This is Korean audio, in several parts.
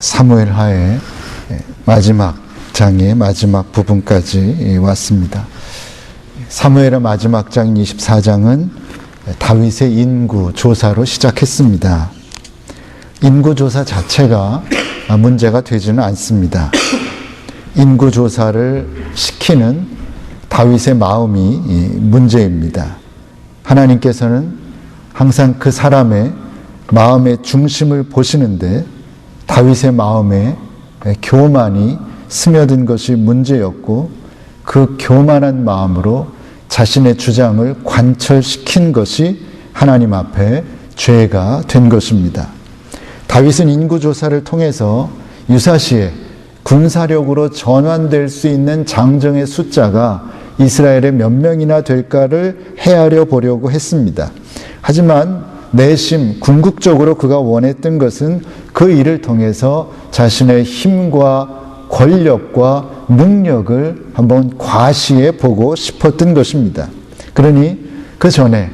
사무엘 하의 마지막 장의 마지막 부분까지 왔습니다. 사무엘의 마지막 장 24장은 다윗의 인구 조사로 시작했습니다. 인구 조사 자체가 문제가 되지는 않습니다. 인구 조사를 시키는 다윗의 마음이 문제입니다. 하나님께서는 항상 그 사람의 마음의 중심을 보시는데 다윗의 마음에 교만이 스며든 것이 문제였고 그 교만한 마음으로 자신의 주장을 관철시킨 것이 하나님 앞에 죄가 된 것입니다. 다윗은 인구조사를 통해서 유사시에 군사력으로 전환될 수 있는 장정의 숫자가 이스라엘에 몇 명이나 될까를 헤아려 보려고 했습니다. 하지만 내심 궁극적으로 그가 원했던 것은 그 일을 통해서 자신의 힘과 권력과 능력을 한번 과시해 보고 싶었던 것입니다. 그러니 그 전에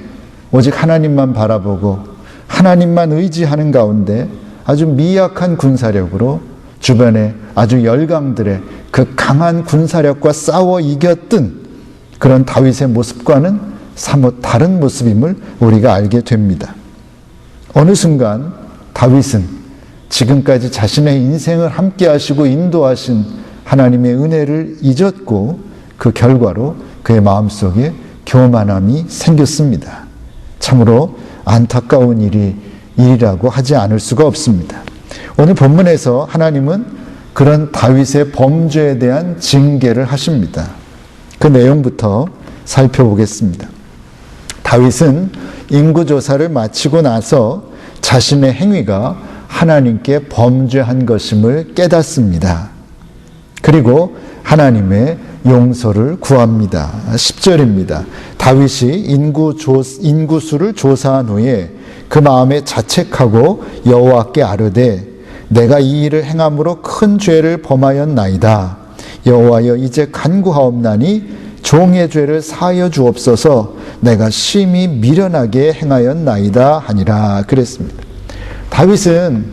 오직 하나님만 바라보고 하나님만 의지하는 가운데 아주 미약한 군사력으로 주변에 아주 열강들의 그 강한 군사력과 싸워 이겼던 그런 다윗의 모습과는 사뭇 다른 모습임을 우리가 알게 됩니다. 어느 순간 다윗은 지금까지 자신의 인생을 함께 하시고 인도하신 하나님의 은혜를 잊었고 그 결과로 그의 마음속에 교만함이 생겼습니다. 참으로 안타까운 일이 일이라고 하지 않을 수가 없습니다. 오늘 본문에서 하나님은 그런 다윗의 범죄에 대한 징계를 하십니다. 그 내용부터 살펴보겠습니다. 다윗은 인구조사를 마치고 나서 자신의 행위가 하나님께 범죄한 것임을 깨닫습니다. 그리고 하나님의 용서를 구합니다. 10절입니다. 다윗이 인구 조, 인구수를 조사한 후에 그 마음에 자책하고 여호와께 아뢰되 내가 이 일을 행함으로 큰 죄를 범하였나이다. 여호와여 이제 간구하옵나니 종의 죄를 사하여 주옵소서 내가 심히 미련하게 행하였나이다 하니라 그랬습니다. 다윗은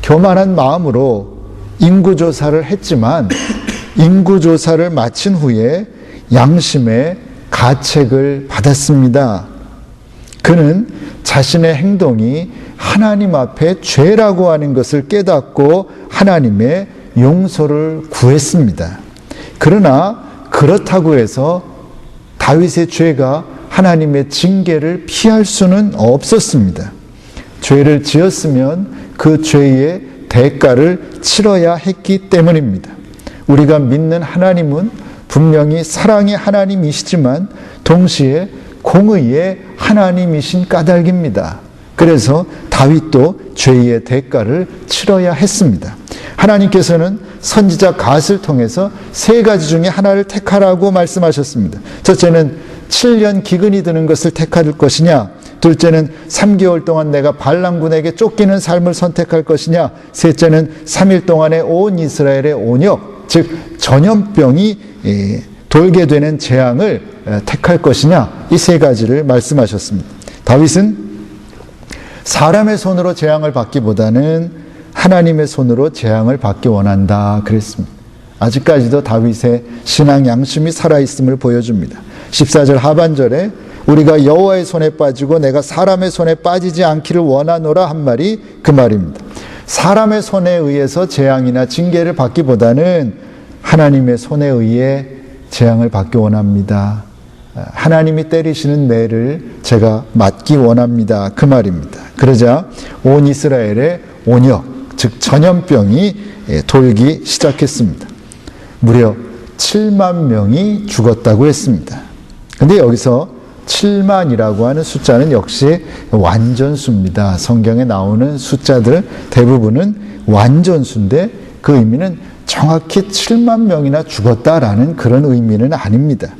교만한 마음으로 인구조사를 했지만 인구조사를 마친 후에 양심의 가책을 받았습니다. 그는 자신의 행동이 하나님 앞에 죄라고 하는 것을 깨닫고 하나님의 용서를 구했습니다. 그러나 그렇다고 해서 다윗의 죄가 하나님의 징계를 피할 수는 없었습니다. 죄를 지었으면 그 죄의 대가를 치러야 했기 때문입니다. 우리가 믿는 하나님은 분명히 사랑의 하나님이시지만 동시에 공의의 하나님이신 까닭입니다. 그래서 다윗도 죄의 대가를 치러야 했습니다. 하나님께서는 선지자 갓을 통해서 세 가지 중에 하나를 택하라고 말씀하셨습니다. 첫째는 7년 기근이 드는 것을 택할 것이냐? 둘째는 3개월 동안 내가 반란군에게 쫓기는 삶을 선택할 것이냐? 셋째는 3일 동안의 온 이스라엘의 온역, 즉 전염병이 돌게 되는 재앙을 택할 것이냐? 이 세 가지를 말씀하셨습니다. 다윗은 사람의 손으로 재앙을 받기보다는 하나님의 손으로 재앙을 받기 원한다 그랬습니다. 아직까지도 다윗의 신앙 양심이 살아있음을 보여줍니다. 14절 하반절에 우리가 여호와의 손에 빠지고 내가 사람의 손에 빠지지 않기를 원하노라 한 말이 그 말입니다. 사람의 손에 의해서 재앙이나 징계를 받기보다는 하나님의 손에 의해 재앙을 받기 원합니다. 하나님이 때리시는 매를 제가 맞기 원합니다. 그 말입니다. 그러자 온 이스라엘의 온역, 즉 전염병이 돌기 시작했습니다. 무려 7만 명이 죽었다고 했습니다. 근데 여기서 7만이라고 하는 숫자는 역시 완전수입니다. 성경에 나오는 숫자들 대부분은 완전수인데 그 의미는 정확히 7만 명이나 죽었다라는 그런 의미는 아닙니다.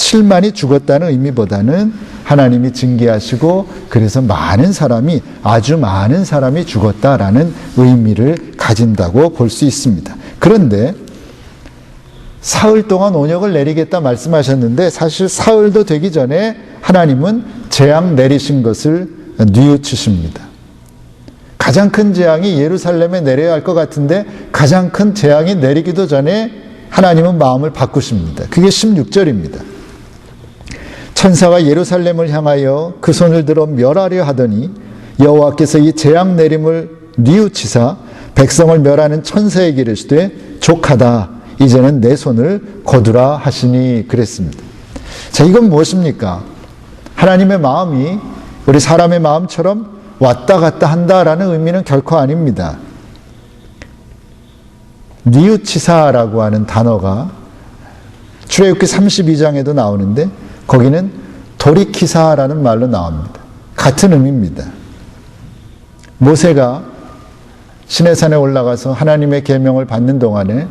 7만이 죽었다는 의미보다는 하나님이 징계하시고 그래서 많은 사람이 아주 많은 사람이 죽었다라는 의미를 가진다고 볼 수 있습니다. 그런데 사흘 동안 온역을 내리겠다 말씀하셨는데 사실 사흘도 되기 전에 하나님은 재앙 내리신 것을 뉘우치십니다. 가장 큰 재앙이 예루살렘에 내려야 할 것 같은데 가장 큰 재앙이 내리기도 전에 하나님은 마음을 바꾸십니다. 그게 16절입니다. 천사가 예루살렘을 향하여 그 손을 들어 멸하려 하더니 여호와께서 이 재앙 내림을 뉘우치사 백성을 멸하는 천사에게 이르시되 족하다 이제는 내 손을 거두라 하시니 그랬습니다. 자 이건 무엇입니까? 하나님의 마음이 우리 사람의 마음처럼 왔다 갔다 한다라는 의미는 결코 아닙니다. 니우치사라고 하는 단어가 출애굽기 32장에도 나오는데 거기는 도리키사라는 말로 나옵니다. 같은 의미입니다. 모세가 시내산에 올라가서 하나님의 계명을 받는 동안에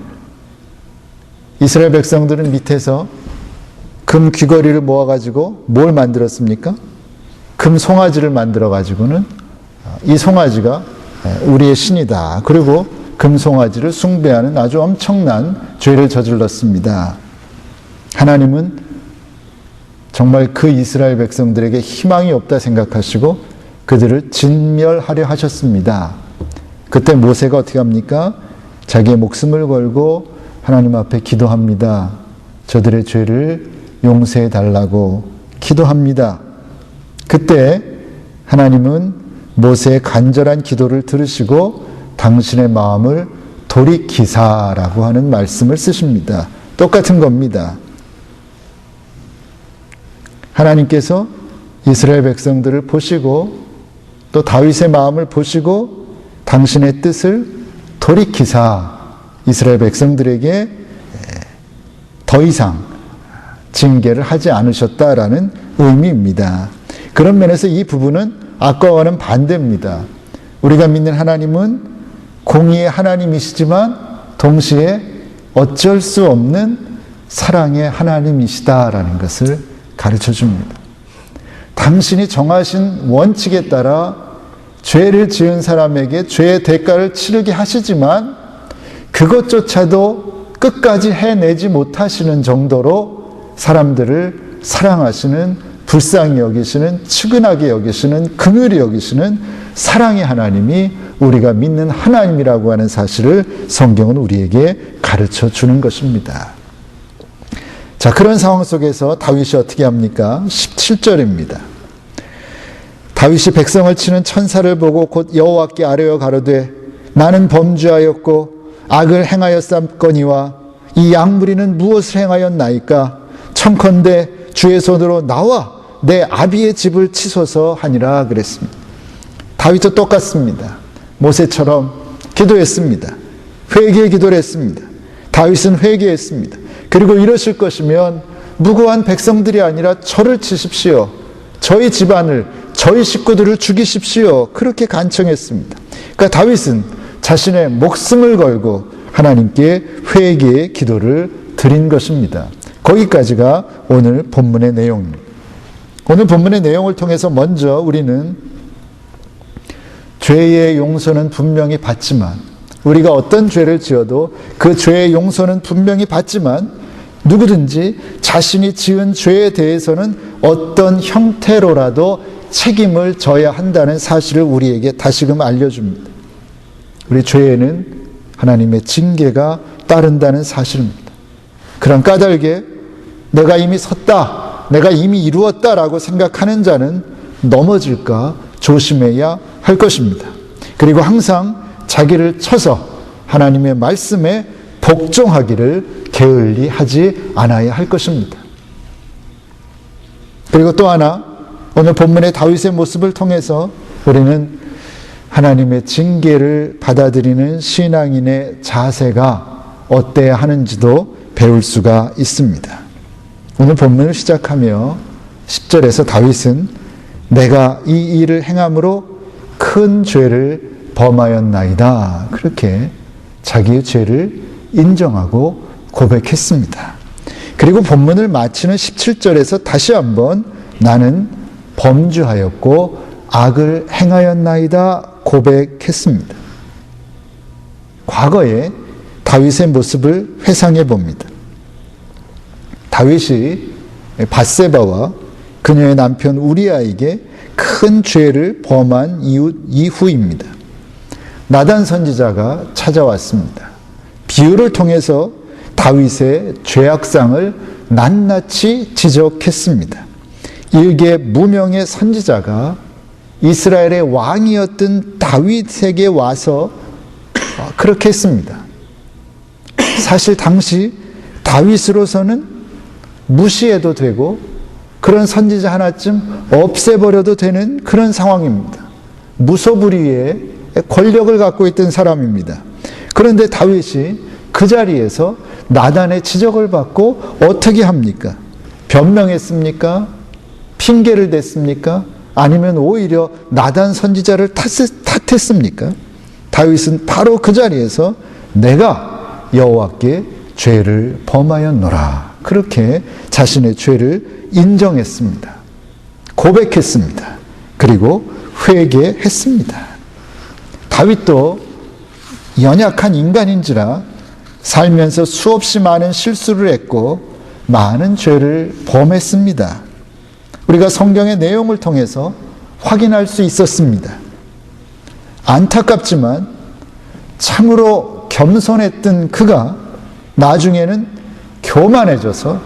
이스라엘 백성들은 밑에서 금 귀걸이를 모아 가지고 뭘 만들었습니까? 금 송아지를 만들어 가지고는 이 송아지가 우리의 신이다. 그리고 금 송아지를 숭배하는 아주 엄청난 죄를 저질렀습니다. 하나님은 정말 그 이스라엘 백성들에게 희망이 없다 생각하시고 그들을 진멸하려 하셨습니다. 그때 모세가 어떻게 합니까? 자기의 목숨을 걸고 하나님 앞에 기도합니다. 저들의 죄를 용서해 달라고 기도합니다. 그때 하나님은 모세의 간절한 기도를 들으시고 당신의 마음을 돌이키사라고 하는 말씀을 쓰십니다. 똑같은 겁니다. 하나님께서 이스라엘 백성들을 보시고 또 다윗의 마음을 보시고 당신의 뜻을 돌이키사 이스라엘 백성들에게 더 이상 징계를 하지 않으셨다라는 의미입니다. 그런 면에서 이 부분은 아까와는 반대입니다. 우리가 믿는 하나님은 공의의 하나님이시지만 동시에 어쩔 수 없는 사랑의 하나님이시다라는 것을 가르쳐 줍니다. 당신이 정하신 원칙에 따라 죄를 지은 사람에게 죄의 대가를 치르게 하시지만 그것조차도 끝까지 해내지 못하시는 정도로 사람들을 사랑하시는 불쌍히 여기시는 측은하게 여기시는 긍휼히 여기시는 사랑의 하나님이 우리가 믿는 하나님이라고 하는 사실을 성경은 우리에게 가르쳐 주는 것입니다. 자, 그런 상황 속에서 다윗이 어떻게 합니까? 17절입니다. 다윗이 백성을 치는 천사를 보고 곧 여호와께 아뢰어 가로되 나는 범죄하였고 악을 행하였삼거니와 이 양무리는 무엇을 행하였나이까 청컨대 주의 손으로 나와 내 아비의 집을 치소서 하니라 그랬습니다. 다윗도 똑같습니다. 모세처럼 기도했습니다. 회개의 기도를 했습니다. 다윗은 회개했습니다. 그리고 이러실 것이면 무고한 백성들이 아니라 저를 치십시오. 저희 집안을, 저희 식구들을 죽이십시오. 그렇게 간청했습니다. 그러니까 다윗은 자신의 목숨을 걸고 하나님께 회개의 기도를 드린 것입니다. 거기까지가 오늘 본문의 내용입니다. 오늘 본문의 내용을 통해서 먼저 우리는 죄의 용서는 분명히 받지만 우리가 어떤 죄를 지어도 그 죄의 용서는 분명히 받지만 누구든지 자신이 지은 죄에 대해서는 어떤 형태로라도 책임을 져야 한다는 사실을 우리에게 다시금 알려줍니다. 우리 죄에는 하나님의 징계가 따른다는 사실입니다. 그런 까닭에 내가 이미 섰다, 내가 이미 이루었다라고 생각하는 자는 넘어질까 조심해야 할 것입니다. 그리고 항상 자기를 쳐서 하나님의 말씀에 복종하기를 게을리 하지 않아야 할 것입니다. 그리고 또 하나, 오늘 본문의 다윗의 모습을 통해서 우리는 하나님의 징계를 받아들이는 신앙인의 자세가 어때야 하는지도 배울 수가 있습니다. 오늘 본문을 시작하며 10절에서 다윗은 내가 이 일을 행함으로 큰 죄를 범하였나이다. 그렇게 자기의 죄를 인정하고 고백했습니다. 그리고 본문을 마치는 17절에서 다시 한번 나는 범죄하였고 악을 행하였나이다 고백했습니다. 과거에 다윗의 모습을 회상해 봅니다. 다윗이 바세바와 그녀의 남편 우리아에게 큰 죄를 범한 이후, 이후입니다. 나단 선지자가 찾아왔습니다. 비유를 통해서 다윗의 죄악상을 낱낱이 지적했습니다. 일개 무명의 선지자가 이스라엘의 왕이었던 다윗에게 와서 그렇게 했습니다. 사실 당시 다윗으로서는 무시해도 되고 그런 선지자 하나쯤 없애버려도 되는 그런 상황입니다. 무소불위의 권력을 갖고 있던 사람입니다. 그런데 다윗이 그 자리에서 나단의 지적을 받고 어떻게 합니까? 변명했습니까? 핑계를 댔습니까? 아니면 오히려 나단 선지자를 탓했습니까? 다윗은 바로 그 자리에서 내가 여호와께 죄를 범하였노라. 그렇게 자신의 죄를 인정했습니다. 고백했습니다. 그리고 회개했습니다. 다윗도 연약한 인간인지라 살면서 수없이 많은 실수를 했고 많은 죄를 범했습니다. 우리가 성경의 내용을 통해서 확인할 수 있었습니다. 안타깝지만 참으로 겸손했던 그가 나중에는 교만해져서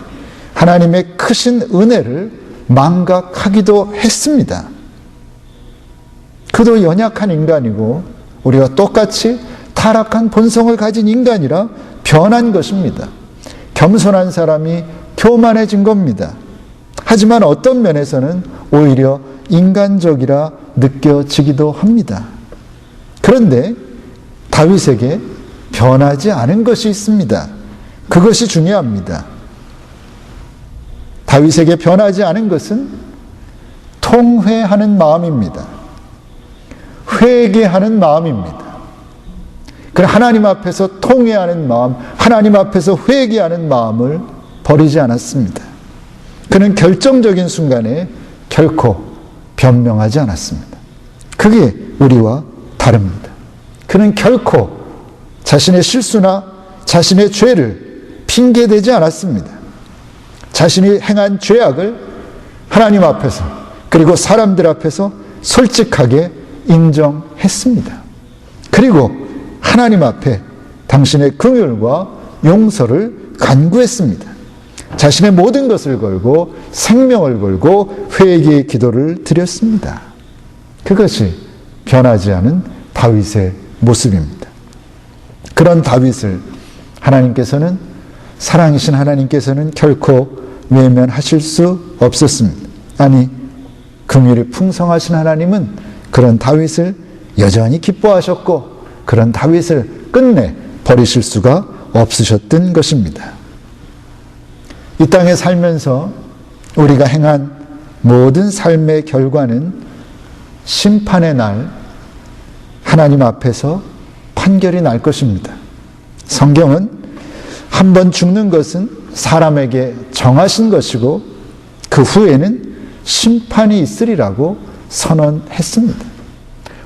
하나님의 크신 은혜를 망각하기도 했습니다. 그도 연약한 인간이고 우리가 똑같이 타락한 본성을 가진 인간이라 변한 것입니다. 겸손한 사람이 교만해진 겁니다. 하지만 어떤 면에서는 오히려 인간적이라 느껴지기도 합니다. 그런데 다윗에게 변하지 않은 것이 있습니다. 그것이 중요합니다. 다윗에게 변하지 않은 것은 통회하는 마음입니다. 회개하는 마음입니다. 그 하나님 앞에서 통회하는 마음, 하나님 앞에서 회개하는 마음을 버리지 않았습니다. 그는 결정적인 순간에 결코 변명하지 않았습니다. 그게 우리와 다릅니다. 그는 결코 자신의 실수나 자신의 죄를 핑계대지 않았습니다. 자신이 행한 죄악을 하나님 앞에서 그리고 사람들 앞에서 솔직하게 인정했습니다. 그리고 하나님 앞에 당신의 긍휼과 용서를 간구했습니다. 자신의 모든 것을 걸고 생명을 걸고 회개의 기도를 드렸습니다. 그것이 변하지 않은 다윗의 모습입니다. 그런 다윗을 하나님께서는 사랑이신 하나님께서는 결코 외면하실 수 없었습니다. 아니 긍휼이 풍성하신 하나님은 그런 다윗을 여전히 기뻐하셨고 그런 다윗을 끝내 버리실 수가 없으셨던 것입니다. 이 땅에 살면서 우리가 행한 모든 삶의 결과는 심판의 날 하나님 앞에서 판결이 날 것입니다. 성경은 한 번 죽는 것은 사람에게 정하신 것이고 그 후에는 심판이 있으리라고 선언했습니다.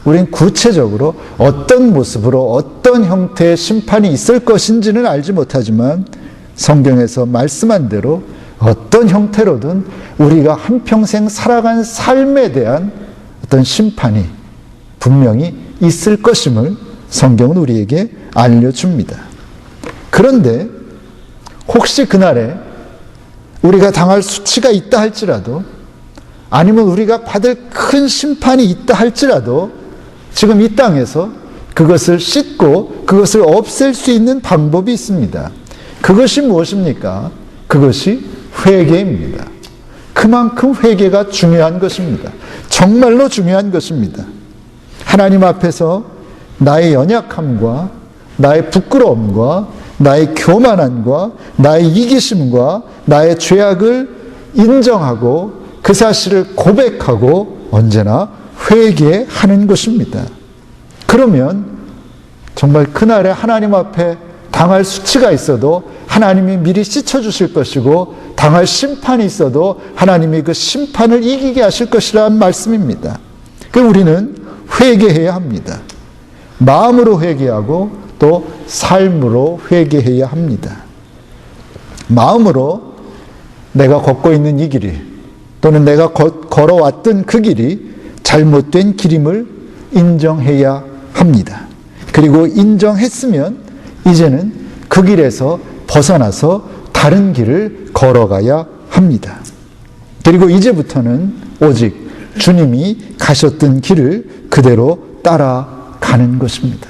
우린 구체적으로 어떤 모습으로 어떤 형태의 심판이 있을 것인지는 알지 못하지만 성경에서 말씀한 대로 어떤 형태로든 우리가 한평생 살아간 삶에 대한 어떤 심판이 분명히 있을 것임을 성경은 우리에게 알려줍니다. 그런데 혹시 그날에 우리가 당할 수치가 있다 할지라도 아니면 우리가 받을 큰 심판이 있다 할지라도 지금 이 땅에서 그것을 씻고 그것을 없앨 수 있는 방법이 있습니다. 그것이 무엇입니까? 그것이 회개입니다. 그만큼 회개가 중요한 것입니다. 정말로 중요한 것입니다. 하나님 앞에서 나의 연약함과 나의 부끄러움과 나의 교만함과 나의 이기심과 나의 죄악을 인정하고 그 사실을 고백하고 언제나 회개하는 것입니다. 그러면 정말 그날에 하나님 앞에 당할 수치가 있어도 하나님이 미리 씻어주실 것이고 당할 심판이 있어도 하나님이 그 심판을 이기게 하실 것이라는 말씀입니다. 그 우리는 회개해야 합니다. 마음으로 회개하고 또 삶으로 회개해야 합니다. 마음으로 내가 걷고 있는 이 길이 또는 내가 걸어왔던 그 길이 잘못된 길임을 인정해야 합니다. 그리고 인정했으면 이제는 그 길에서 벗어나서 다른 길을 걸어가야 합니다. 그리고 이제부터는 오직 주님이 가셨던 길을 그대로 따라가는 것입니다.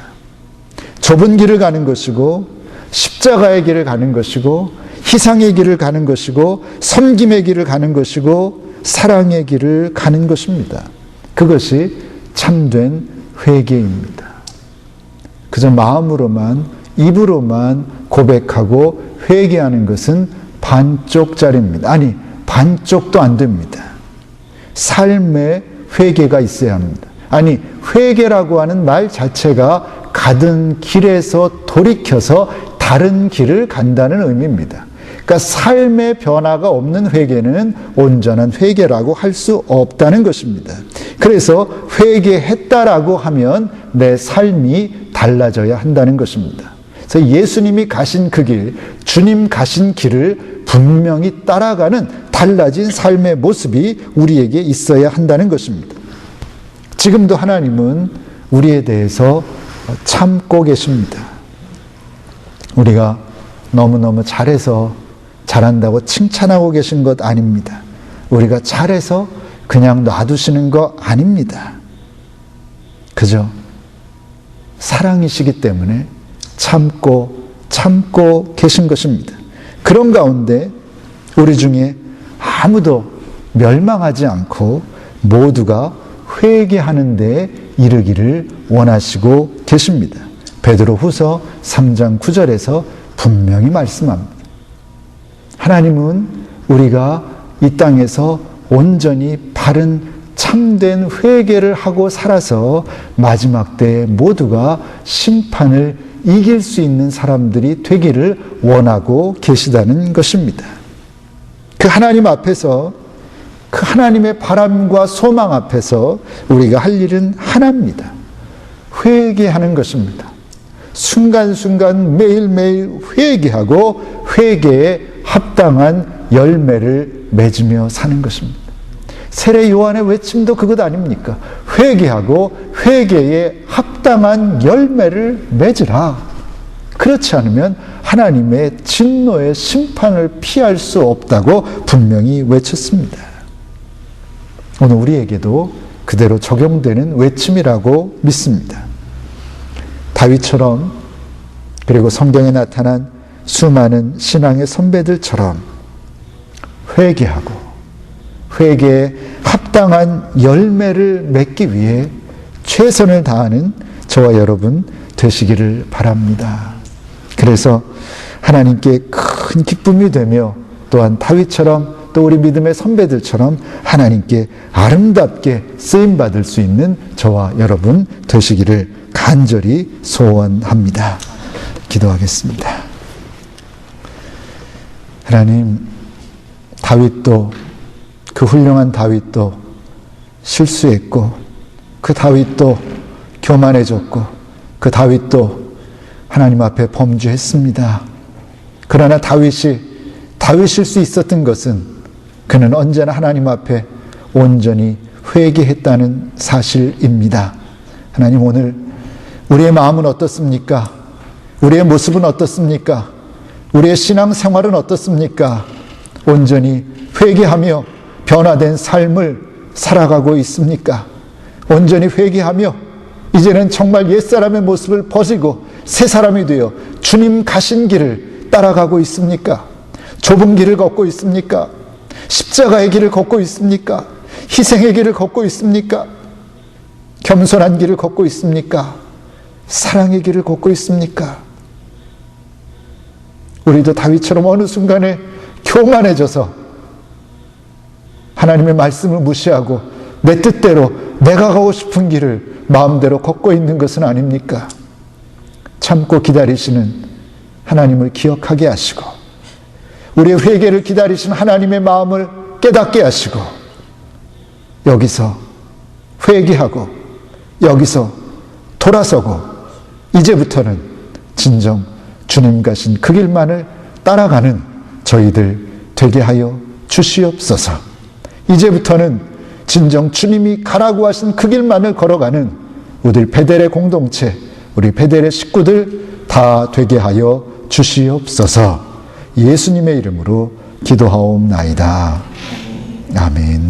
좁은 길을 가는 것이고 십자가의 길을 가는 것이고 희상의 길을 가는 것이고 섬김의 길을 가는 것이고 사랑의 길을 가는 것입니다. 그것이 참된 회개입니다. 그저 마음으로만 입으로만 고백하고 회개하는 것은 반쪽짜리입니다. 아니 반쪽도 안 됩니다. 삶의 회개가 있어야 합니다. 아니 회개라고 하는 말 자체가 가던 길에서 돌이켜서 다른 길을 간다는 의미입니다. 그러니까 삶의 변화가 없는 회개는 온전한 회개라고 할 수 없다는 것입니다. 그래서 회개했다라고 하면 내 삶이 달라져야 한다는 것입니다. 그래서 예수님이 가신 그 길, 주님 가신 길을 분명히 따라가는 달라진 삶의 모습이 우리에게 있어야 한다는 것입니다. 지금도 하나님은 우리에 대해서 참고 계십니다. 우리가 너무너무 잘해서 잘한다고 칭찬하고 계신 것 아닙니다. 우리가 잘해서 그냥 놔두시는 거 아닙니다. 그죠? 사랑이시기 때문에 참고 참고 계신 것입니다. 그런 가운데 우리 중에 아무도 멸망하지 않고 모두가 회개하는 데 이르기를 원하시고 계십니다. 베드로 후서 3장 9절에서 분명히 말씀합니다. 하나님은 우리가 이 땅에서 온전히 바른 참된 회개를 하고 살아서 마지막 때에 모두가 심판을 이길 수 있는 사람들이 되기를 원하고 계시다는 것입니다. 그 하나님 앞에서 그 하나님의 바람과 소망 앞에서 우리가 할 일은 하나입니다. 회개하는 것입니다. 순간순간 매일매일 회개하고 회개에 합당한 열매를 맺으며 사는 것입니다. 세례 요한의 외침도 그것 아닙니까? 회개하고 회개에 합당한 열매를 맺으라. 그렇지 않으면 하나님의 진노의 심판을 피할 수 없다고 분명히 외쳤습니다. 오늘 우리에게도 그대로 적용되는 외침이라고 믿습니다. 다윗처럼 그리고 성경에 나타난 수많은 신앙의 선배들처럼 회개하고 회개에 합당한 열매를 맺기 위해 최선을 다하는 저와 여러분 되시기를 바랍니다. 그래서 하나님께 큰 기쁨이 되며 또한 다윗처럼 또 우리 믿음의 선배들처럼 하나님께 아름답게 쓰임 받을 수 있는 저와 여러분 되시기를 간절히 소원합니다. 기도하겠습니다. 하나님, 다윗도 그 훌륭한 다윗도 실수했고 그 다윗도 교만해졌고 그 다윗도 하나님 앞에 범죄했습니다. 그러나 다윗이 다윗일 수 있었던 것은 그는 언제나 하나님 앞에 온전히 회개했다는 사실입니다. 하나님 오늘 우리의 마음은 어떻습니까? 우리의 모습은 어떻습니까? 우리의 신앙 생활은 어떻습니까? 온전히 회개하며 변화된 삶을 살아가고 있습니까? 온전히 회개하며 이제는 정말 옛사람의 모습을 벗이고 새 사람이 되어 주님 가신 길을 따라가고 있습니까? 좁은 길을 걷고 있습니까? 십자가의 길을 걷고 있습니까? 희생의 길을 걷고 있습니까? 겸손한 길을 걷고 있습니까? 사랑의 길을 걷고 있습니까? 우리도 다윗처럼 어느 순간에 교만해져서 하나님의 말씀을 무시하고 내 뜻대로 내가 가고 싶은 길을 마음대로 걷고 있는 것은 아닙니까? 참고 기다리시는 하나님을 기억하게 하시고 우리의 회개를 기다리신 하나님의 마음을 깨닫게 하시고 여기서 회개하고 여기서 돌아서고 이제부터는 진정 주님 가신 그 길만을 따라가는 저희들 되게 하여 주시옵소서. 이제부터는 진정 주님이 가라고 하신 그 길만을 걸어가는 우리 베델의 공동체, 우리 베델의 식구들 다 되게 하여 주시옵소서. 예수님의 이름으로 기도하옵나이다. 아멘.